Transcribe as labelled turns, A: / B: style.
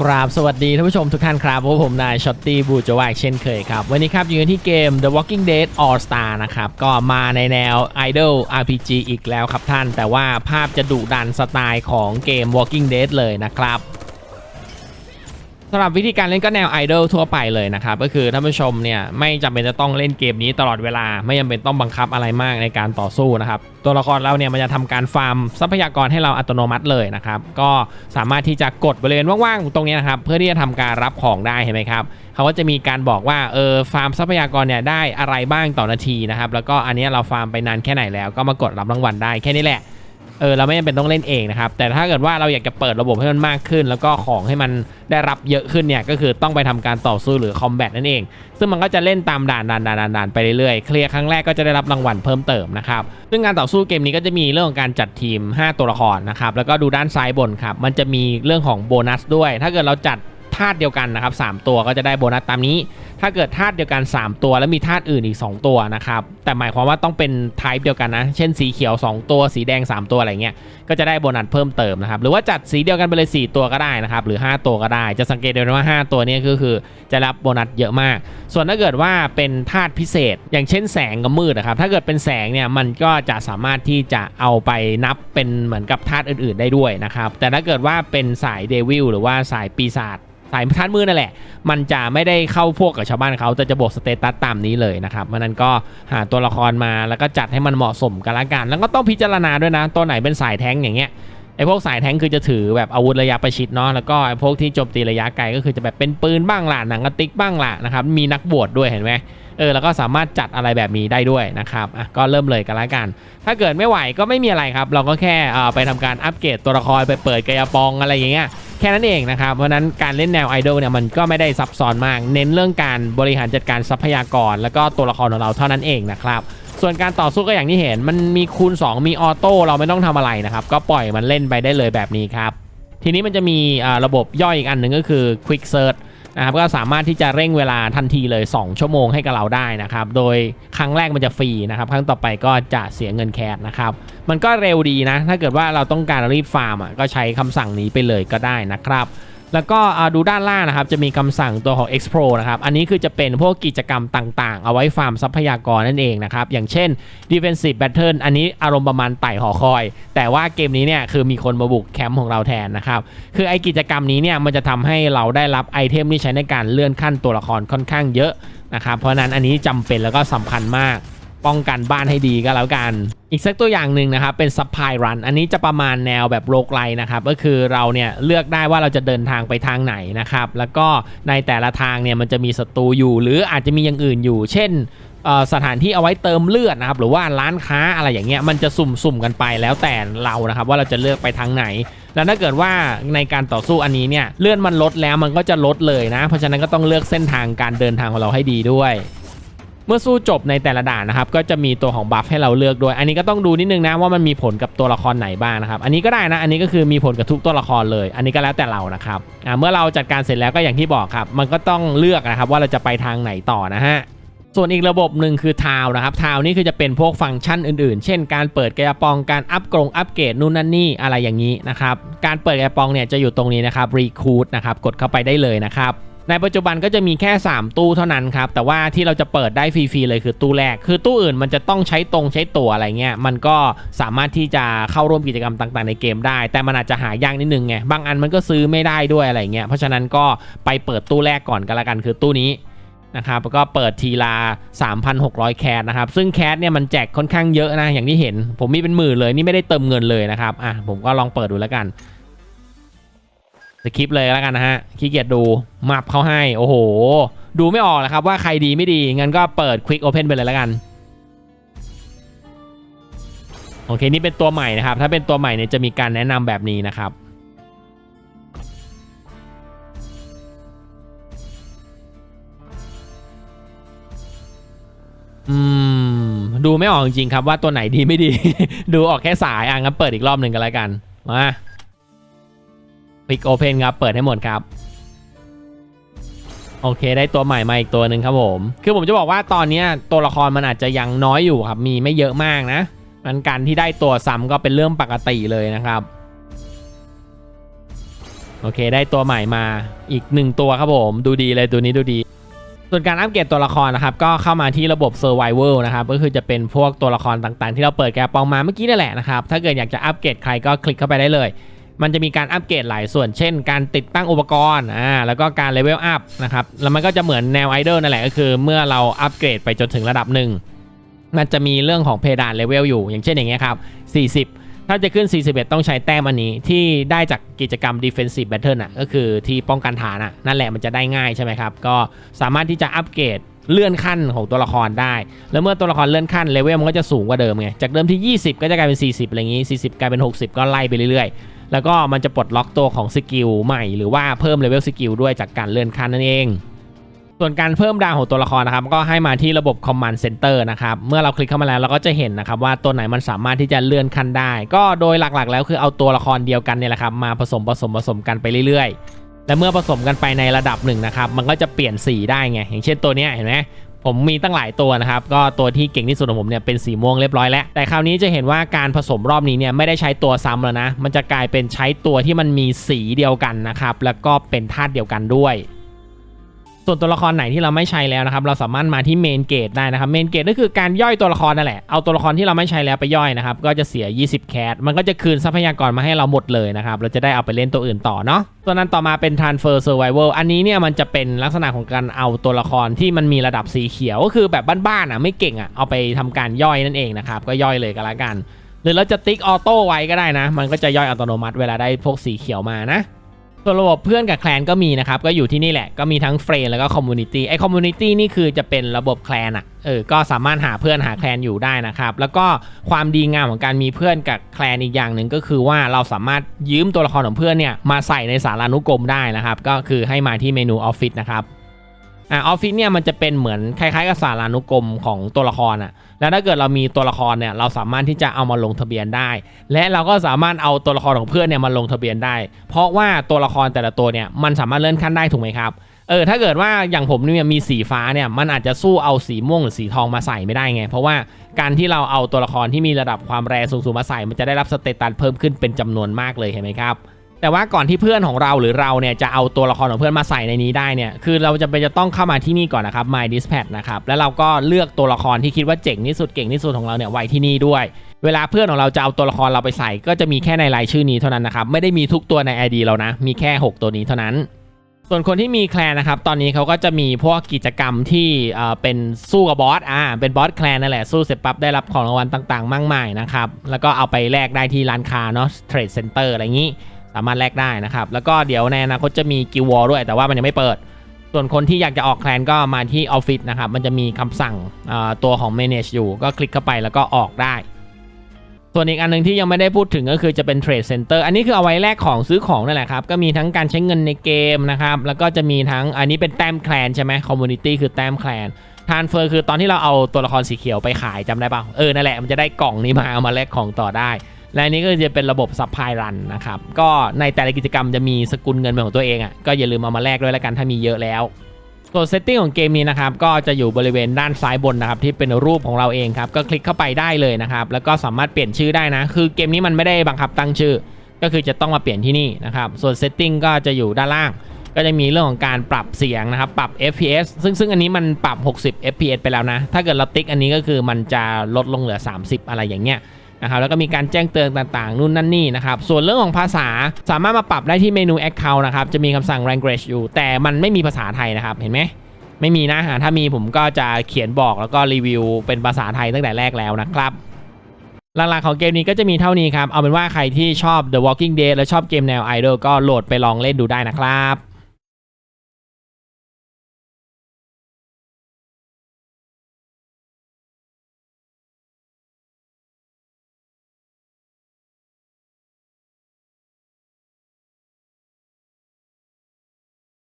A: กราบสวัสดีท่านผู้ชมทุกท่านครับพบผมนายช็อตตี้บูจวายเช่นเคยครับ วันนี้ครับอยู่กันที่เกม The Walking Dead All Star นะครับ ก็มาในแนว Idol RPG อีกแล้วครับท่าน แต่ว่าภาพจะดุดันสไตล์ของเกม Walking Dead เลยนะครับ สำหรับวิธีการเล่นก็แนวไอดอลทั่วไปเลยนะครับก็คือท่านผู้ชมเนี่ยไม่จำเป็นจะต้องเล่นเกมนี้ตลอดเวลาไม่จำเป็นต้องบังคับอะไรมากในการต่อสู้นะครับตัวละครเราเนี่ยมันจะทำการฟาร์มทรัพยากรให้เราอัตโนมัติเลยนะครับก็สามารถที่จะกดบริเวณว่างๆตรงนี้นะครับเพื่อที่จะทำการรับของได้เห็นไหมครับเขาก็จะมีการบอกว่าเออฟาร์มทรัพยากรเนี่ยได้อะไรบ้างต่อนาทีนะครับแล้วก็อันนี้เราฟาร์มไปนานแค่ไหนแล้วก็มากดรับรางวัลได้แค่นี้แหละ เออเราไม่จำเป็นต้องเล่นเองนะครับ แต่ถ้าเกิดว่าเราอยากจะเปิดระบบให้มันมากขึ้น แล้วก็ของให้มันได้รับเยอะขึ้นเนี่ยก็คือต้องไปทำการต่อสู้หรือคอมแบทนั่นเอง ซึ่งมันก็จะเล่นตามด่านด่านด่านด่านด่านไปเรื่อยๆ เคลียร์ครั้งแรกก็จะได้รับรางวัลเพิ่มเติมนะครับซึ่งการต่อสู้เกมนี้ก็จะมีเรื่องของการจัดทีม 5 ตัวละครนะครับแล้วก็ดูด้านซ้ายบนครับมันจะมีเรื่องของโบนัสด้วย ถ้าเกิดเราจัด ธาตุเดียวกันนะครับสามตัวก็จะได้โบนัสตามนี้ ถ้าเกิดธาตุเดียวกัน 3 ตัวแล้วมีธาตุอื่นอีก 2 ตัวนะครับแต่หมายความว่าต้องเป็นไทป์เดียวกันนะเช่นสีเขียว 2 ตัว สีแดง 3 ตัวอะไรเงี้ยก็จะได้โบนัสเพิ่มเติมนะครับหรือว่าจัดสีเดียวกันไปเลย 4 ตัวก็ได้นะครับหรือ 5 ตัวก็ได้ จะสังเกตได้ว่า 5 ตัวนี้ก็คือจะรับโบนัสเยอะมาก ส่วนถ้าเกิดว่าเป็นธาตุพิเศษ อย่างเช่นแสงกับมืดนะครับถ้าเกิดเป็นแสงเนี่ยมันก็จะสามารถที่จะเอาไปนับเป็นเหมือนกับธาตุอื่น ๆ ได้ด้วยนะครับแต่ถ้าเกิดว่าเป็นสายเดวิลหรือว่าสายปีศาจ สายท่านมือนั่นแหละ มันจะไม่ได้เข้าพวกกับชาวบ้านเขาแต่จะบวกสเตตัสตามนี้เลยนะครับเพราะนั้นก็หาตัวละครมาแล้วก็จัดให้มันเหมาะสมกันละกัน แล้วก็ต้องพิจารณาด้วยนะ ตัวไหนเป็นสายแท้งอย่างเงี้ย ไอ้พวกสายแทงคือจะถือแบบอาวุธระยะประชิดเนาะแล้วก็ไอ้พวกที่โจมตีระยะไกลก็คือจะแบบเป็นปืนบ้างล่ะหนังกระติกบ้างล่ะนะครับมีนักบวชด้วยเห็นไหมเออแล้วก็สามารถจัดอะไรแบบนี้ได้ด้วยนะครับอะก็เริ่มเลยกันละกัน ถ้าเกิดไม่ไหวก็ไม่มีอะไรครับ เราก็แค่เอ่อไปทำการอัปเกรดตัวละครไปเปิดกายปองอะไรอย่างเงี้ยแค่นั้นเองนะครับเพราะนั้นการเล่นแนวไอดอลเนี่ยมันก็ไม่ได้ซับซ้อนมาก เน้นเรื่องการบริหารจัดการทรัพยากร แล้วก็ตัวละครของเราเท่านั้นเองนะครับ ส่วนการต่อสู้ก็อย่างที่เห็น มันมีคูณ 2 มีออโต้เราไม่ต้องทำอะไรนะครับ ก็ปล่อยมันเล่นไปได้เลยแบบนี้ครับ ทีนี้มันจะมีระบบย่อยอีกอันหนึ่งก็คือ Quick Search นะครับก็สามารถที่จะเร่งเวลาทันทีเลย 2 ชั่วโมงให้กับเราได้นะครับ โดยครั้งแรกมันจะฟรีนะครับ ครั้งต่อไปก็จะเสียเงินแคสนะครับ มันก็เร็วดีนะ ถ้าเกิดว่าเราต้องการรีบฟาร์มอะก็ใช้คำสั่งนี้ไปเลยก็ได้นะครับ แล้วก็ดูด้านล่างนะครับจะมีคำสั่งตัวของ Expro นะครับ อันนี้คือจะเป็นพวกกิจกรรมต่างๆ เอาไว้ฟาร์มทรัพยากรนั่นเองนะครับ อย่างเช่น Defensive Battle อันนี้อารมณ์ประมาณไต่หอคอย แต่ว่าเกมนี้เนี่ยคือมีคนมาบุกแคมป์ของเราแทนนะครับ คือไอกิจกรรมนี้เนี่ยมันจะทำให้เราได้รับไอเทมที่ใช้ในการเลื่อนขั้นตัวละครค่อนข้างเยอะนะครับ เพราะฉะนั้นอันนี้จำเป็นแล้วก็สำคัญมาก ป้องกันบ้านให้ดีก็แล้วกัน อีกสักตัวอย่างหนึ่งนะครับเป็น Supply Run อันนี้จะประมาณแนวแบบโลกไลนะครับก็คือเราเนี่ยเลือกได้ว่าเราจะเดินทางไปทางไหนนะครับแล้วก็ในแต่ละทางเนี่ยมันจะมีศัตรูอยู่ หรืออาจจะมีอย่างอื่นอยู่ เช่นสถานที่เอาไว้เติมเลือดนะครับหรือว่าร้านค้าอะไรอย่างเงี้ยมันจะสุ่มๆกันไปแล้วแต่เรานะครับว่าเราจะเลือกไปทางไหน แล้วถ้าเกิดว่าในการต่อสู้อันนี้เนี่ยเลื่อนมันลดแล้วมันก็จะลดเลยนะ เพราะฉะนั้นก็ต้องเลือกเส้นทางการเดินทางของเราให้ดีด้วย เมื่อสู้จบในแต่ละด่านนะครับก็จะมีตัวของบัฟให้เราเลือกด้วย อันนี้ก็ต้องดูนิดนึงนะว่ามันมีผลกับตัวละครไหนบ้างนะครับ อันนี้ก็ได้นะ อันนี้ก็คือมีผลกับทุกตัวละครเลย อันนี้ก็แล้วแต่เรานะครับเมื่อเราจัดการเสร็จแล้วก็อย่างที่บอกครับ มันก็ต้องเลือกนะครับว่าเราจะไปทางไหนต่อนะฮะส่วนอีกระบบหนึ่งคือทาวนะครับทาวนี่คือจะเป็นพวกฟังก์ชันอื่นๆ เช่นการเปิดกระปองการอัปกรงอัปเกรดนู่นนั่นนี่อะไรอย่างนี้นะครับการเปิดกระปองเนี่ยจะอยู่ตรงนี้นะครับ Recruit นะครับกดเข้าไปได้เลยนะครับ ในปัจจุบันก็จะมีแค่ 3 ตู้เท่านั้นครับ แต่ว่าที่เราจะเปิดได้ฟรีๆเลยคือตู้แรก คือตู้อื่นมันจะต้องใช้ตรงใช้ตั๋วอะไรเงี้ย มันก็สามารถที่จะเข้าร่วมกิจกรรมต่างๆในเกมได้ แต่มันอาจจะหายากนิดนึงไง บางอันมันก็ซื้อไม่ได้ด้วยอะไรเงี้ย เพราะฉะนั้นก็ไปเปิดตู้แรกก่อนก็แล้วกันคือตู้นี้นะครับแล้วก็เปิดทีละ 3,600 แคสนะครับ ซึ่งแคสเนี่ยมันแจกค่อนข้างเยอะนะ อย่างที่เห็น ผมมีเป็นหมื่นเลย นี่ไม่ได้เติมเงินเลยนะครับ อะ ผมก็ลองเปิดดูแล้วกัน สคริปต์เลยแล้วกันนะฮะขี้เกียจดูมับเขาให้ โอ้โห ดูไม่ออกนะครับว่าใครดีไม่ดี งั้นก็เปิด Quick Open ไปเลยแล้วกัน โอเค นี่เป็นตัวใหม่นะครับ ถ้าเป็นตัวใหม่เนี่ยจะมีการแนะนำแบบนี้นะครับอืมดูไม่ออกจริงๆครับว่าตัวไหนดีไม่ดี ดูออกแค่สายอะงั้นเปิดอีกรอบหนึ่งกันแล้วกันมา ปิกโอเพนครับ เปิดให้หมดครับ โอเค ได้ตัวใหม่มาอีกตัวหนึ่งครับผม คือผมจะบอกว่าตอนนี้ตัวละครมันอาจจะยังน้อยอยู่ครับ มีไม่เยอะมากนะ มันการที่ได้ตัวซ้ำก็เป็นเรื่องปกติเลยนะครับ โอเค ได้ตัวใหม่มาอีกหนึ่งตัวครับผม ดูดีเลยตัวนี้ดูดีส่วนการอัปเกรดตัวละครนะครับก็เข้ามาที่ระบบ Survival นะครับก็คือจะเป็นพวกตัวละครต่างๆ ที่เราเปิดแกะปองมาเมื่อกี้นั่นแหละนะครับถ้าเกิดอยากจะอัปเกรดใครก็คลิกเข้าไปได้เลย มันจะมีการอัปเกรดหลายส่วน เช่น การติดตั้งอุปกรณ์อ่าแล้วก็การเลเวลอัพนะครับ แล้วมันก็จะเหมือนแนวไอดอลนั่นแหละก็คือ เมื่อเราอัปเกรดไปจนถึงระดับหนึ่งมันจะมีเรื่องของเพดานเลเวลอยู่ อย่างเช่นอย่างเงี้ยครับ 40ถ้าจะขึ้น 41 ต้องใช้แต้มอันนี้ที่ได้จากกิจกรรม defensive battle อะก็คือที่ป้องกันฐานอะนั่นแหละมันจะได้ง่ายใช่ไหมครับ ก็สามารถที่จะอัปเกรด เลื่อนขั้นของตัวละครได้ แล้วเมื่อตัวละครเลื่อนขั้นเลเวลมันก็จะสูงกว่าเดิมไง จากเดิมที่ 20 ก็จะกลายเป็น 40 อะไรอย่างงี้ 40 กลายเป็น 60 ก็ไล่ไปเรื่อยๆ แล้วก็มันจะปลดล็อกตัวของสกิลใหม่ หรือว่าเพิ่มเลเวลสกิลด้วยจากการเลื่อนขั้นนั่นเอง ส่วนการเพิ่มดาวของตัวละครนะครับ ก็ให้มาที่ระบบ Command Center นะครับ เมื่อเราคลิกเข้ามาแล้วเราก็จะเห็นนะครับว่าตัวไหนมันสามารถที่จะเลื่อนขั้นได้ ก็โดยหลักๆ แล้วคือเอาตัวละครเดียวกันเนี่ยแหละครับมาผสมผสมผสมกันไปเรื่อยๆ และเมื่อผสมกันไปในระดับหนึ่งนะครับ มันก็จะเปลี่ยนสีได้ไง อย่างเช่นตัวเนี้ยเห็นไหมผมมีตั้งหลายตัวนะครับ ก็ตัวที่เก่งที่สุดของผมเนี่ยเป็นสีม่วงเรียบร้อยแล้ว แต่คราวนี้จะเห็นว่าการผสมรอบนี้เนี่ยไม่ได้ใช้ตัวซ้ำแล้วนะ มันจะกลายเป็นใช้ตัวที่มันมีสีเดียวกันนะครับ แล้วก็เป็นธาตุเดียวกันด้วย ส่วนตัวละครไหนที่เราไม่ใช้แล้วนะครับ เราสามารถมาที่เมนเกตได้นะครับเมนเกตก็คือการย่อยตัวละครนั่นแหละเอาตัวละครที่เราไม่ใช้แล้วไปย่อยนะครับ ก็จะเสีย 20 แคสมันก็จะคืนทรัพยากรมาให้เราหมดเลยนะครับ เราจะได้เอาไปเล่นตัวอื่นต่อเนาะตัวนั้นต่อมาเป็น transfer survival อันนี้เนี่ยมันจะเป็นลักษณะของการเอาตัวละครที่มันมีระดับสีเขียวก็คือแบบบ้านๆอะไม่เก่งอะเอาไปทำการย่อยนั่นเองนะครับก็ย่อยเลยก็แล้วกัน หรือเราจะติ๊กออโต้ไว้ก็ได้นะ มันก็จะย่อยอัตโนมัติเวลาได้พวกสีเขียวมานะ ส่วนระบบเพื่อนกับแคลนก็มีนะครับ ก็อยู่ที่นี่แหละ ก็มีทั้งเฟรนแล้วก็คอมมูนิตี้ไอคอมมูนิตี้นี่คือจะเป็นระบบแคลนอะเออก็สามารถหาเพื่อนหาแคลนอยู่ได้นะครับ แล้วก็ความดีงามของการมีเพื่อนกับแคลนอีกอย่างหนึ่งก็คือว่าเราสามารถยืมตัวละครของเพื่อนเนี่ยมาใส่ในสารานุกรมได้นะครับ ก็คือให้มาที่เมนูออฟฟิศนะครับ อ่าออฟฟิศเนี่ยมันจะเป็นเหมือนคล้ายๆกับสารานุกรมของตัวละครอะแล้วถ้าเกิดเรามีตัวละครเนี่ยเราสามารถที่จะเอามาลงทะเบียนได้ และเราก็สามารถเอาตัวละครของเพื่อนเนี่ยมาลงทะเบียนได้ เพราะว่าตัวละครแต่ละตัวเนี่ยมันสามารถเลื่อนขั้นได้ถูกไหมครับเออถ้าเกิดว่าอย่างผมเนี่ยมีสีฟ้าเนี่ยมันอาจจะสู้เอาสีม่วงหรือสีทองมาใส่ไม่ได้ไง เพราะว่าการที่เราเอาตัวละครที่มีระดับความแรงสูงๆมาใส่ มันจะได้รับสเตตัสเพิ่มขึ้นเป็นจำนวนมากเลยเห็นไหมครับ แต่ว่าก่อนที่เพื่อนของเราหรือเราเนี่ยจะเอาตัวละครของเพื่อนมาใส่ในนี้ได้เนี่ยคือเราจะเป็นจะต้องเข้ามาที่นี่ก่อนนะครับ My Dispatch นะครับแล้วเราก็เลือกตัวละครที่คิดว่าเจ๋งที่สุดเก่งที่สุดของเราเนี่ยไว้ที่นี่ด้วย เวลาเพื่อนของเราจะเอาตัวละครเราไปใส่ ก็จะมีแค่ในรายชื่อนี้เท่านั้นนะครับไม่ได้มีทุกตัวใน ID เรานะมีแค่ 6 ตัวนี้เท่านั้น ส่วนคนที่มีแคลนนะครับตอนนี้เขาก็จะมีพวกกิจกรรมที่เอ่อเป็นสู้กับบอสอ่าเป็นบอสแคลนนั่นแหละสู้เสร็จปั๊บได้รับของรางวัลต่างๆ มากมายนะครับแล้วก็เอาไปแลกได้ที่ร้านค้าเนาะเทรดเซ็นเตอร์อะไรอย่างนี้ สามารถแลกได้นะครับ แล้วก็เดี๋ยวในอนาคตจะมีกิววอลด้วย แต่ว่ามันยังไม่เปิด ส่วนคนที่อยากจะออกแคลนก็มาที่ออฟฟิศนะครับ มันจะมีคำสั่งตัวของ manage อยู่ ก็คลิกเข้าไปแล้วก็ออกได้ ส่วนอีกอันหนึงที่ยังไม่ได้พูดถึงก็คือจะเป็น Trade Center อันนี้คือเอาไว้แลกของซื้อของนั่นแหละครับ ก็มีทั้งการใช้เงินในเกมนะครับ แล้วก็จะมีทั้งอันนี้เป็นแต้มแคลนใช่ไหม Community คือแต้มแคลนทานเฟอร์คือตอนที่เราเอาตัวละครสีเขียวไปขายจำได้ป่ะเออนั่นแหละมันจะได้กล่องนี้มาเอามาแลกของต่อได้ และนี้ก็จะเป็นระบบซัพพลายรันนะครับ ก็ในแต่ละกิจกรรมจะมีสกุลเงินเป็นของตัวเองอะ ก็อย่าลืมเอามาแลกด้วยแล้วกันถ้ามีเยอะแล้วส่วนเซตติ้งของเกมนี้นะครับ ก็จะอยู่บริเวณด้านซ้ายบนนะครับ ที่เป็นรูปของเราเองครับ ก็คลิกเข้าไปได้เลยนะครับ แล้วก็สามารถเปลี่ยนชื่อได้นะ คือเกมนี้มันไม่ได้บังคับตั้งชื่อ ก็คือจะต้องมาเปลี่ยนที่นี่นะครับ ส่วนเซตติ้งก็จะอยู่ด้านล่าง ก็จะมีเรื่องของการปรับเสียงนะครับ ปรับ FPS ซึ่งซึ่งอันนี้มันปรับ 60 FPS ไปแล้วนะ ถ้าเกิดเราติ๊กอันนี้ก็คือมันจะลดลงเหลือ 30 อะไรอย่างเงี้ย นะครับแล้วก็มีการแจ้งเตือนต่างๆนู่นนั่นนี่นะครับส่วนเรื่องของภาษาสามารถมาปรับได้ที่เมนู Account นะครับจะมีคำสั่ง language อยู่ แต่มันไม่มีภาษาไทยนะครับเห็นไหมไม่มีนะถ้ามีผมก็จะเขียนบอกแล้วก็รีวิวเป็นภาษาไทยตั้งแต่แรกแล้วนะครับหลักๆของเกมนี้ก็จะมีเท่านี้ครับ เอาเป็นว่าใครที่ชอบ The Walking Dead และชอบเกมแนว Idol ก็โหลดไปลองเล่นดูได้นะครับ